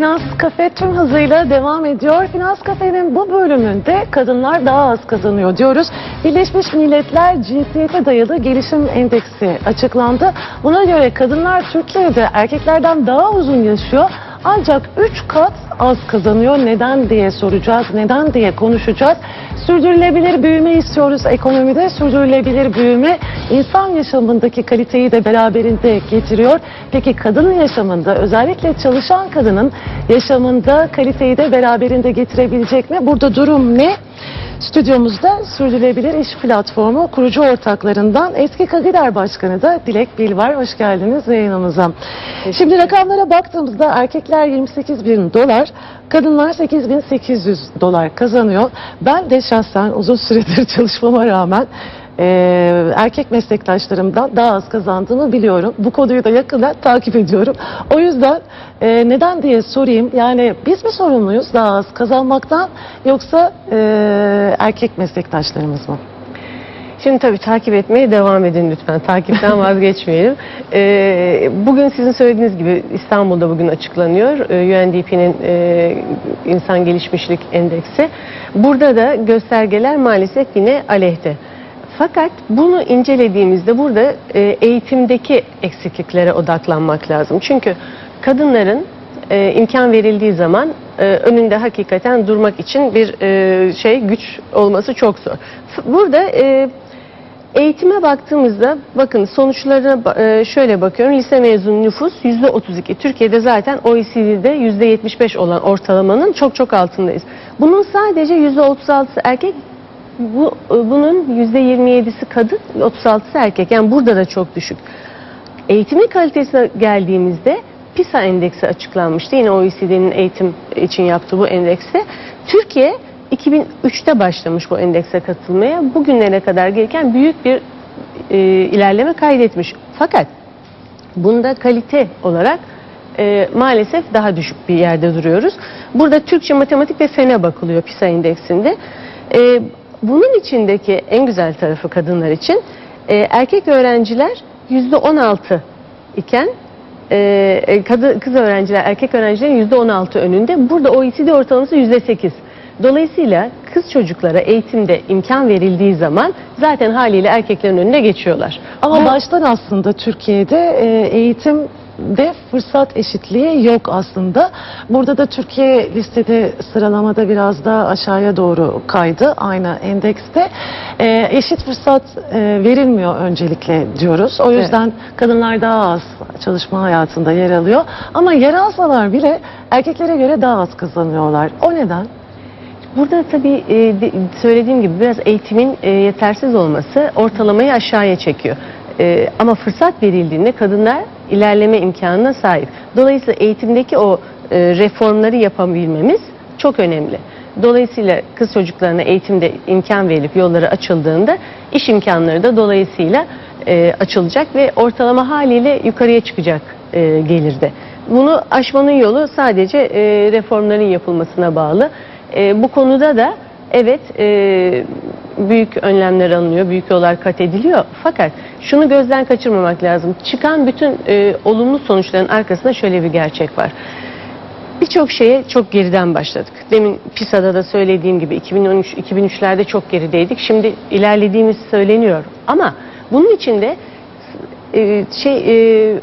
Finans Kafe tüm hızıyla devam ediyor. Finans Kafe'nin bu bölümünde kadınlar daha az kazanıyor diyoruz. Birleşmiş Milletler Cinsiyete Dayalı Gelişim Endeksi açıklandı. Buna göre kadınlar Türkiye'de erkeklerden daha uzun yaşıyor. Ancak 3 kat az kazanıyor. Neden diye soracağız, neden diye konuşacağız. Sürdürülebilir büyüme istiyoruz ekonomide. Sürdürülebilir büyüme insan yaşamındaki kaliteyi de beraberinde getiriyor. Peki kadının yaşamında özellikle çalışan kadının yaşamında kaliteyi de beraberinde getirebilecek mi? Burada durum ne? Stüdyomuzda Sürdürülebilir İş Platformu kurucu ortaklarından eski Kagider Başkanı da Dilek Bil var. Hoş geldiniz yayınımıza. Şimdi rakamlara baktığımızda erkekler 28 bin dolar, kadınlar 8800 dolar kazanıyor. Ben de şahsen uzun süredir çalışmama rağmen eee, erkek meslektaşlarımdan daha az kazandığımı biliyorum. Bu konuyu da yakından takip ediyorum. O yüzden eee, neden diye sorayım. Yani biz mi sorumluyuz daha az kazanmaktan yoksa eee, erkek meslektaşlarımız mı? Şimdi tabii takip etmeye devam edin lütfen. Takipten vazgeçmeyelim. Ee, bugün sizin söylediğiniz gibi İstanbul'da bugün açıklanıyor. Ee, UNDP'nin e, İnsan Gelişmişlik Endeksi. Burada da göstergeler maalesef yine aleyhte. Fakat bunu incelediğimizde burada e, eğitimdeki eksikliklere odaklanmak lazım. Çünkü kadınların e, imkan verildiği zaman e, önünde hakikaten durmak için bir şey güç olması çok zor. Burada eğitime baktığımızda bakın sonuçlarına şöyle bakıyorum. Lise mezun nüfus %32. Türkiye'de zaten OECD'de %75 olan ortalamanın çok çok altındayız. Bunun sadece %36'sı erkek bu e, bunun %27'si kadın, 36'sı erkek. Yani burada da çok düşük. Eğitimin kalitesine geldiğimizde PISA endeksi açıklanmıştı. Yine OECD'nin eğitim için yaptığı bu endekste. Türkiye 2003'te başlamış bu endekse katılmaya. Bugünlere kadar gelirken büyük bir e, ilerleme kaydetmiş. Fakat bunda kalite olarak e, maalesef daha düşük bir yerde duruyoruz. Burada Türkçe, matematik ve fene bakılıyor PISA endeksinde. E, bunun içindeki en güzel tarafı kadınlar için e, erkek öğrenciler %16 iken e, kadı, kız öğrenciler erkek öğrencilerin %16 önünde. Burada OECD ortalaması %8. Dolayısıyla kız çocuklara eğitimde imkan verildiği zaman zaten haliyle erkeklerin önüne geçiyorlar. Ama baştan aslında Türkiye'de e, eğitimde fırsat eşitliği yok aslında. Burada da Türkiye listede sıralamada biraz daha aşağıya doğru kaydı aynı endekste. E, eşit fırsat e, verilmiyor öncelikle diyoruz. O yüzden kadınlar daha az çalışma hayatında yer alıyor. Ama yer alsalar bile erkeklere göre daha az kazanıyorlar. O neden? Burada tabii e, de- söylediğim gibi biraz eğitimin e, yetersiz olması ortalamayı aşağıya çekiyor. E, ama fırsat verildiğinde kadınlar ilerleme imkanına sahip. Dolayısıyla eğitimdeki o e, reformları yapabilmemiz çok önemli. Dolayısıyla kız çocuklarına eğitimde imkan verilip yolları açıldığında iş imkanları da dolayısıyla e, açılacak ve ortalama haliyle yukarıya çıkacak e, gelirde. Bunu aşmanın yolu sadece reformların yapılmasına bağlı. Bu konuda da evet büyük önlemler alınıyor, büyük yollar kat ediliyor. Fakat şunu gözden kaçırmamak lazım. Çıkan bütün e, olumlu sonuçların arkasında şöyle bir gerçek var. Birçok şeye çok geriden başladık. Demin PISA'da da söylediğim gibi 2013 2003'lerde çok gerideydik. Şimdi ilerlediğimiz söyleniyor. Ama bunun içinde e, şey e,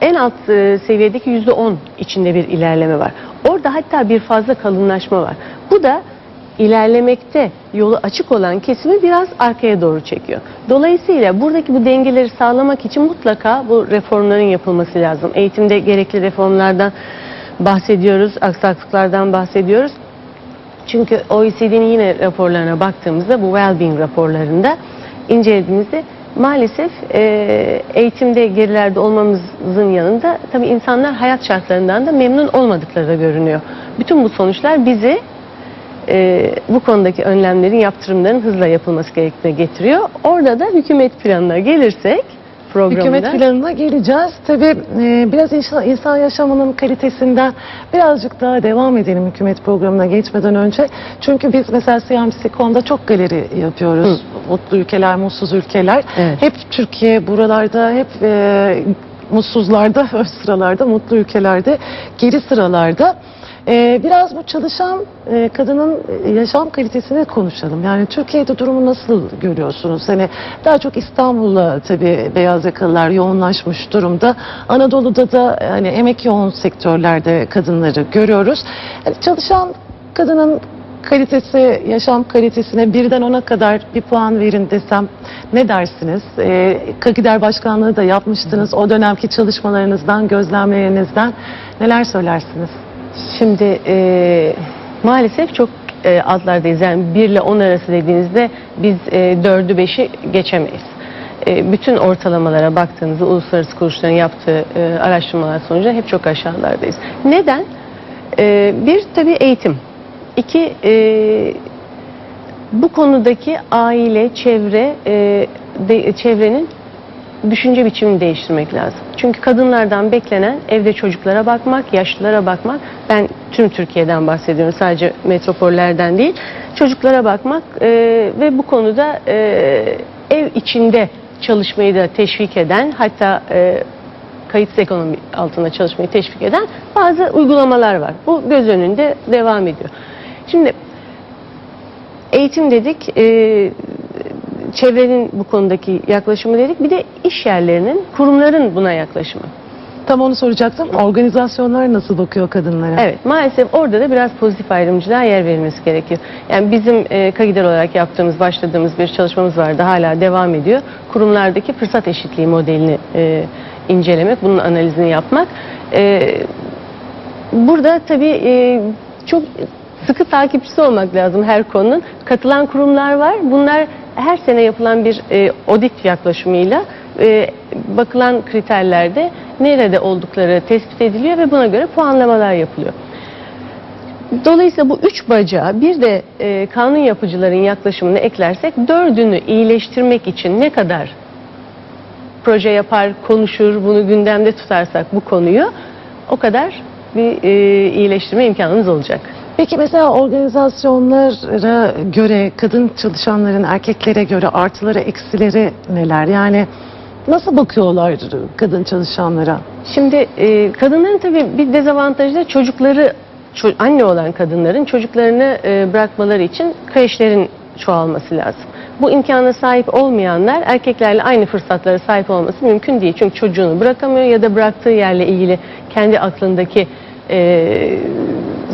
en alt e, seviyedeki yüzde on içinde bir ilerleme var. Orada hatta bir fazla kalınlaşma var. Bu da ilerlemekte yolu açık olan kesimi biraz arkaya doğru çekiyor. Dolayısıyla buradaki bu dengeleri sağlamak için mutlaka bu reformların yapılması lazım. Eğitimde gerekli reformlardan bahsediyoruz, aksaklıklardan bahsediyoruz. Çünkü OECD'nin yine raporlarına baktığımızda bu well-being raporlarında incelediğimizde maalesef e, eğitimde gerilerde olmamızın yanında tabii insanlar hayat şartlarından da memnun olmadıkları da görünüyor. Bütün bu sonuçlar bizi e, bu konudaki önlemlerin, yaptırımların hızla yapılması gerektiğine getiriyor. Orada da hükümet planına gelirsek programda Hükümet planına geleceğiz. Tabii e, biraz insan, insan yaşamının kalitesinden birazcık daha devam edelim hükümet programına geçmeden önce. Çünkü biz mesela CMC.com'da çok galeri yapıyoruz. Mutlu ülkeler, mutsuz ülkeler. Evet. Hep Türkiye buralarda hep e, mutsuzlarda ön sıralarda, mutlu ülkelerde geri sıralarda. Ee, biraz bu çalışan e, kadının e, yaşam kalitesini konuşalım. Yani Türkiye'de durumu nasıl görüyorsunuz? Hani daha çok İstanbul'la tabii beyaz yakalılar yoğunlaşmış durumda. Anadolu'da da e, hani emek yoğun sektörlerde kadınları görüyoruz. Yani çalışan kadının kalitesi, yaşam kalitesine birden ona kadar bir puan verin desem ne dersiniz? Ee, Kagider Başkanlığı da yapmıştınız. O dönemki çalışmalarınızdan, gözlemlerinizden neler söylersiniz? Şimdi e, maalesef çok e, altlardayız. Yani 1 ile 10 arası dediğinizde biz e, 4'ü 5'i geçemeyiz. E, bütün ortalamalara baktığınızda uluslararası kuruluşların yaptığı e, araştırmalar sonucu hep çok aşağılardayız. Neden? E, bir tabii eğitim. İki e, bu konudaki aile, çevre, e, de, çevrenin düşünce biçimini değiştirmek lazım. Çünkü kadınlardan beklenen evde çocuklara bakmak, yaşlılara bakmak. Ben tüm Türkiye'den bahsediyorum sadece metropollerden değil. Çocuklara bakmak e, ve bu konuda e, ev içinde çalışmayı da teşvik eden hatta e, kayıtsız ekonomi altında çalışmayı teşvik eden bazı uygulamalar var. Bu göz önünde devam ediyor. Şimdi eğitim dedik, e, çevrenin bu konudaki yaklaşımı dedik. Bir de iş yerlerinin, kurumların buna yaklaşımı. Tam onu soracaktım. Organizasyonlar nasıl bakıyor kadınlara? Evet, maalesef orada da biraz pozitif ayrımcılığa yer verilmesi gerekiyor. Yani bizim e, KAGİDER olarak yaptığımız, başladığımız bir çalışmamız vardı, hala devam ediyor. Kurumlardaki fırsat eşitliği modelini e, incelemek, bunun analizini yapmak. E, burada tabii e, çok sıkı takipçisi olmak lazım her konunun. Katılan kurumlar var. Bunlar her sene yapılan bir e, audit yaklaşımıyla e, bakılan kriterlerde nerede oldukları tespit ediliyor ve buna göre puanlamalar yapılıyor. Dolayısıyla bu üç bacağı bir de e, kanun yapıcıların yaklaşımını eklersek dördünü iyileştirmek için ne kadar proje yapar, konuşur, bunu gündemde tutarsak bu konuyu o kadar bir e, iyileştirme imkanımız olacak. Peki mesela organizasyonlara göre kadın çalışanların erkeklere göre artıları eksileri neler? Yani nasıl bakıyorlar kadın çalışanlara? Şimdi e, kadınların tabii bir dezavantajı da çocukları ço- anne olan kadınların çocuklarını e, bırakmaları için kreşlerin çoğalması lazım. Bu imkana sahip olmayanlar erkeklerle aynı fırsatlara sahip olması mümkün değil. Çünkü çocuğunu bırakamıyor ya da bıraktığı yerle ilgili kendi aklındaki e,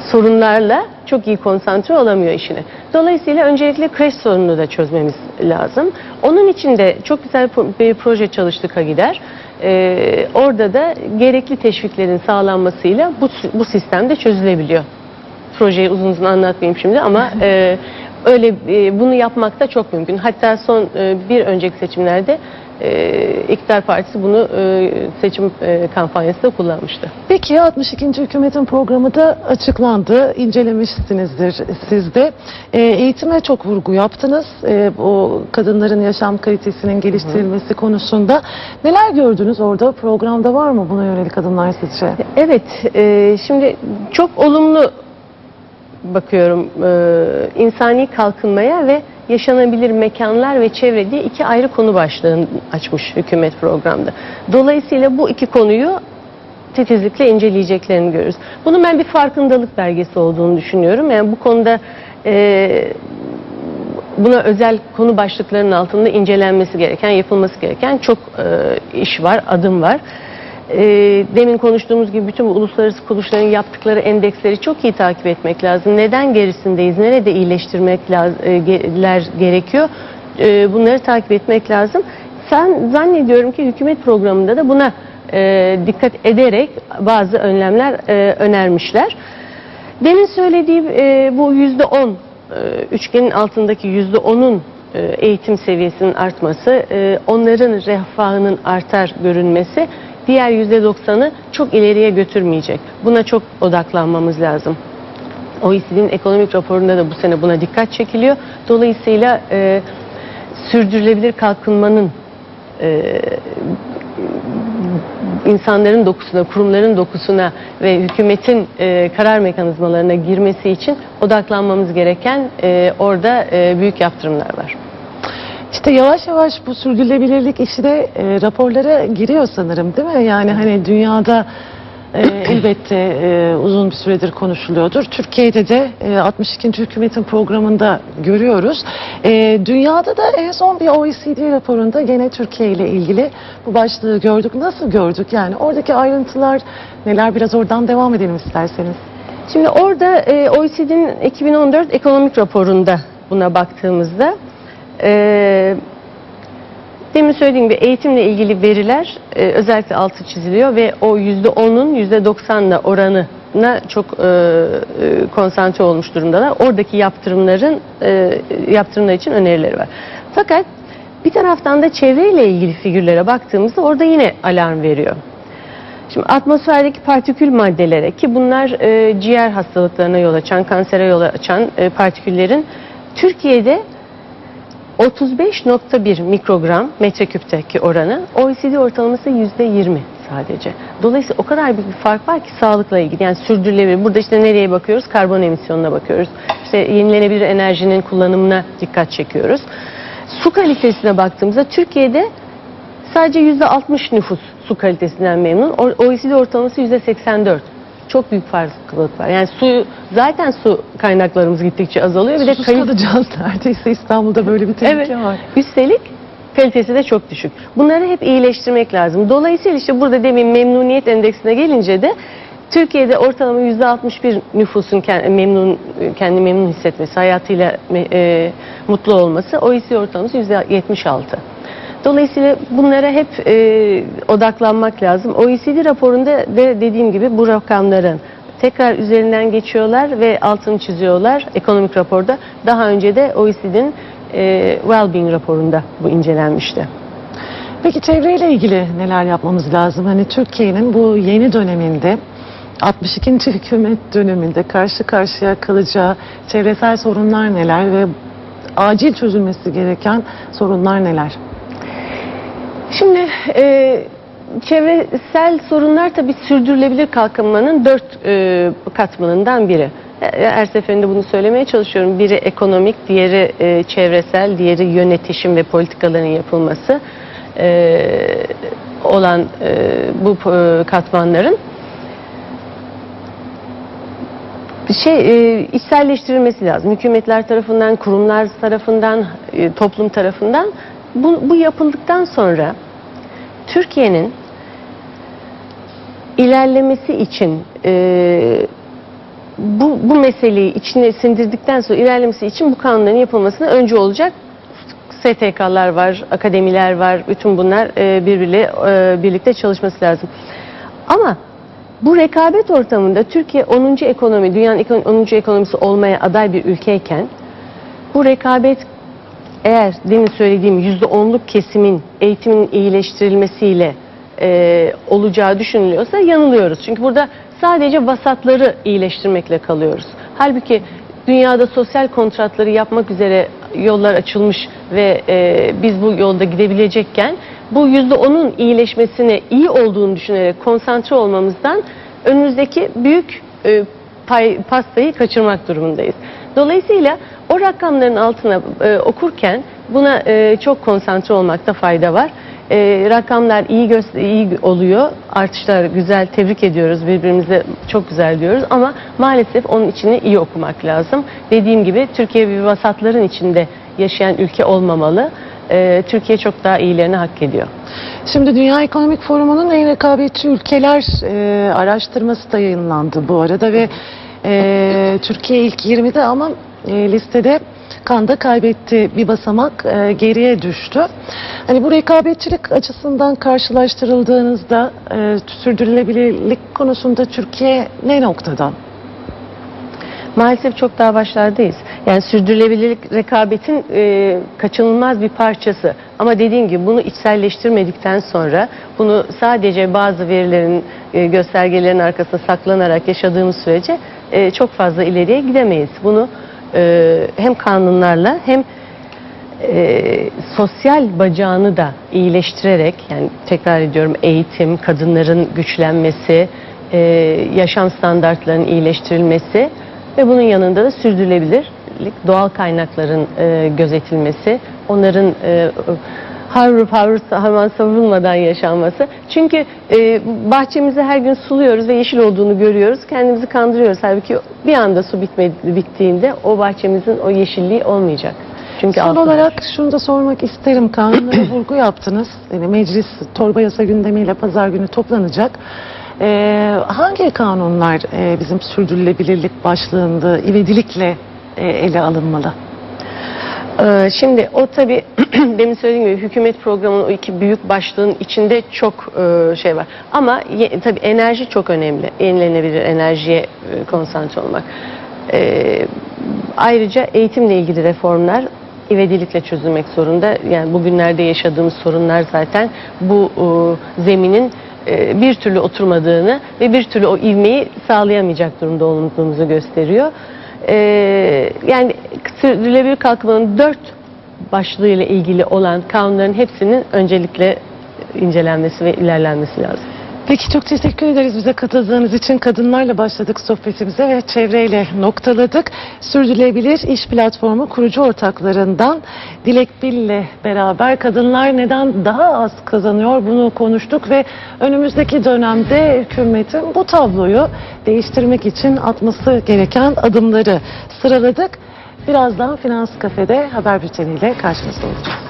sorunlarla çok iyi konsantre olamıyor işine. Dolayısıyla öncelikle kreş sorununu da çözmemiz lazım. Onun için de çok güzel bir proje çalıştı Kagider. Ee, orada da gerekli teşviklerin sağlanmasıyla bu, bu sistem de çözülebiliyor. Projeyi uzun uzun anlatmayayım şimdi ama e, öyle e, bunu yapmak da çok mümkün. Hatta son e, bir önceki seçimlerde e, İktidar Partisi bunu e, seçim e, kampanyasında kullanmıştı. Peki 62. hükümetin programı da açıklandı. İncelemişsinizdir siz de. Ee, eğitime çok vurgu yaptınız. Ee, o kadınların yaşam kalitesinin geliştirilmesi konusunda. Neler gördünüz orada? Programda var mı buna yönelik adımlar sizce? Evet, e, şimdi çok olumlu bakıyorum e, insani kalkınmaya ve yaşanabilir mekanlar ve çevre diye iki ayrı konu başlığını açmış hükümet programda. Dolayısıyla bu iki konuyu titizlikle inceleyeceklerini görürüz. Bunun ben bir farkındalık belgesi olduğunu düşünüyorum. Yani bu konuda e, buna özel konu başlıklarının altında incelenmesi gereken, yapılması gereken çok e, iş var, adım var. E, demin konuştuğumuz gibi bütün bu uluslararası kuruluşların yaptıkları endeksleri çok iyi takip etmek lazım. Neden gerisindeyiz, nerede iyileştirmek lazım, gerekiyor? E, bunları takip etmek lazım. Sen zannediyorum ki hükümet programında da buna e, dikkat ederek bazı önlemler e, önermişler. Demin söylediğim e, bu yüzde on e, üçgenin altındaki yüzde onun e, eğitim seviyesinin artması, e, onların refahının artar görünmesi diğer yüzde doksanı çok ileriye götürmeyecek. Buna çok odaklanmamız lazım. OECD'nin ekonomik raporunda da bu sene buna dikkat çekiliyor. Dolayısıyla e, sürdürülebilir kalkınmanın e, insanların dokusuna, kurumların dokusuna ve hükümetin e, karar mekanizmalarına girmesi için odaklanmamız gereken e, orada e, büyük yaptırımlar var. İşte yavaş yavaş bu sürdürülebilirlik işi de e, raporlara giriyor sanırım değil mi? Yani hani dünyada e, elbette e, uzun bir süredir konuşuluyordur. Türkiye'de de e, 62. hükümetin programında görüyoruz. E, dünyada da en son bir OECD raporunda gene Türkiye ile ilgili bu başlığı gördük. Nasıl gördük? Yani oradaki ayrıntılar neler? Biraz oradan devam edelim isterseniz. Şimdi orada e, OECD'nin 2014 ekonomik raporunda buna baktığımızda e, demin söylediğim gibi eğitimle ilgili veriler e, özellikle altı çiziliyor ve o %10'un %90'la oranına çok e, e, konsantre olmuş durumdalar. Oradaki yaptırımların e, yaptırımlar için önerileri var. Fakat bir taraftan da çevreyle ilgili figürlere baktığımızda orada yine alarm veriyor. Şimdi atmosferdeki partikül maddelere ki bunlar e, ciğer hastalıklarına yol açan, kansere yol açan e, partiküllerin Türkiye'de 35.1 mikrogram metreküpteki oranı OECD ortalaması %20 sadece. Dolayısıyla o kadar büyük bir fark var ki sağlıkla ilgili. Yani sürdürülebilir. Burada işte nereye bakıyoruz? Karbon emisyonuna bakıyoruz. İşte yenilenebilir enerjinin kullanımına dikkat çekiyoruz. Su kalitesine baktığımızda Türkiye'de Sadece %60 nüfus su kalitesinden memnun. OECD ortalaması %84. Çok büyük farklılık var. Yani su zaten su kaynaklarımız gittikçe azalıyor. Bir de Susuz kayıp kalacağız neredeyse İstanbul'da böyle bir tehlike Evet. var. Üstelik kalitesi de çok düşük. Bunları hep iyileştirmek lazım. Dolayısıyla işte burada demin memnuniyet endeksine gelince de Türkiye'de ortalama %61 nüfusun kendi memnun kendi memnun hissetmesi, hayatıyla e, mutlu olması, OECD ortalaması %76. Dolayısıyla bunlara hep e, odaklanmak lazım. OECD raporunda da dediğim gibi bu rakamların tekrar üzerinden geçiyorlar ve altını çiziyorlar ekonomik raporda. Daha önce de OECD'nin e, Wellbeing raporunda bu incelenmişti. Peki çevreyle ilgili neler yapmamız lazım? Hani Türkiye'nin bu yeni döneminde 62. hükümet döneminde karşı karşıya kalacağı çevresel sorunlar neler ve acil çözülmesi gereken sorunlar neler? Şimdi e, çevresel sorunlar tabii sürdürülebilir kalkınmanın dört e, katmanından biri. E, Her seferinde bunu söylemeye çalışıyorum. Biri ekonomik, diğeri e, çevresel, diğeri yönetişim ve politikaların yapılması e, olan e, bu e, katmanların şey e, içselleştirilmesi lazım. Hükümetler tarafından, kurumlar tarafından, e, toplum tarafından. Bu, bu yapıldıktan sonra Türkiye'nin ilerlemesi için e, bu, bu meseleyi içine sindirdikten sonra ilerlemesi için bu kanunların yapılmasına önce olacak STK'lar var, akademiler var. Bütün bunlar e, birbiriyle e, birlikte çalışması lazım. Ama bu rekabet ortamında Türkiye 10. ekonomi, dünyanın ekon- 10. ekonomisi olmaya aday bir ülkeyken bu rekabet eğer demin söylediğim %10'luk kesimin eğitimin iyileştirilmesiyle e, olacağı düşünülüyorsa yanılıyoruz. Çünkü burada sadece vasatları iyileştirmekle kalıyoruz. Halbuki dünyada sosyal kontratları yapmak üzere yollar açılmış ve e, biz bu yolda gidebilecekken bu %10'un iyileşmesine iyi olduğunu düşünerek konsantre olmamızdan önümüzdeki büyük e, pay, pastayı kaçırmak durumundayız. Dolayısıyla o rakamların altına e, okurken buna e, çok konsantre olmakta fayda var. E, rakamlar iyi, iyi oluyor, artışlar güzel, tebrik ediyoruz, birbirimize çok güzel diyoruz ama maalesef onun içini iyi okumak lazım. Dediğim gibi Türkiye bir vasatların içinde yaşayan ülke olmamalı. E, Türkiye çok daha iyilerini hak ediyor. Şimdi Dünya Ekonomik Forumu'nun en rekabetçi ülkeler e, araştırması da yayınlandı bu arada ve e, Türkiye ilk 20'de ama e, listede kanda kaybetti bir basamak e, geriye düştü. Hani bu rekabetçilik açısından karşılaştırıldığınızda e, sürdürülebilirlik konusunda Türkiye ne noktada? Maalesef çok daha başlardayız. Yani sürdürülebilirlik rekabetin e, kaçınılmaz bir parçası. Ama dediğim gibi bunu içselleştirmedikten sonra bunu sadece bazı verilerin, e, göstergelerin arkasında saklanarak yaşadığımız sürece e, çok fazla ileriye gidemeyiz. Bunu e, hem kanunlarla hem e, sosyal bacağını da iyileştirerek yani tekrar ediyorum eğitim, kadınların güçlenmesi, e, yaşam standartlarının iyileştirilmesi ve bunun yanında da sürdürülebilir sürdürülebilirlik, doğal kaynakların e, gözetilmesi, onların e, havrup havrut hemen savrulmadan yaşanması. Çünkü e, bahçemizi her gün suluyoruz ve yeşil olduğunu görüyoruz. Kendimizi kandırıyoruz. Halbuki bir anda su bitmedi, bittiğinde o bahçemizin o yeşilliği olmayacak. Çünkü Son altı olarak şunu da sormak isterim. Kanunlara vurgu yaptınız. Yani meclis torba yasa gündemiyle pazar günü toplanacak. Ee, hangi kanunlar e, bizim sürdürülebilirlik başlığında ivedilikle ele alınmalı? Ee, Şimdi o tabii demin söylediğim gibi hükümet programının o iki büyük başlığın içinde çok e, şey var. Ama tabii enerji çok önemli. Yenilenebilir enerjiye e, konsantre olmak. Ayrıca eğitimle ilgili reformlar ivedilikle çözülmek zorunda. Yani bugünlerde yaşadığımız sorunlar zaten bu e, zeminin e, bir türlü oturmadığını ve bir türlü o ivmeyi sağlayamayacak durumda olduğumuzu gösteriyor. Ee, yani sürdürülebilir kalkınmanın dört başlığıyla ilgili olan kanunların hepsinin öncelikle incelenmesi ve ilerlenmesi lazım. Peki çok teşekkür ederiz bize katıldığınız için. Kadınlarla başladık sohbetimize ve çevreyle noktaladık. Sürdürülebilir İş Platformu kurucu ortaklarından Dilek Bil ile beraber kadınlar neden daha az kazanıyor bunu konuştuk ve önümüzdeki dönemde hükümetin bu tabloyu değiştirmek için atması gereken adımları sıraladık. Birazdan Finans Kafe'de haber bülteniyle karşınızda olacağız.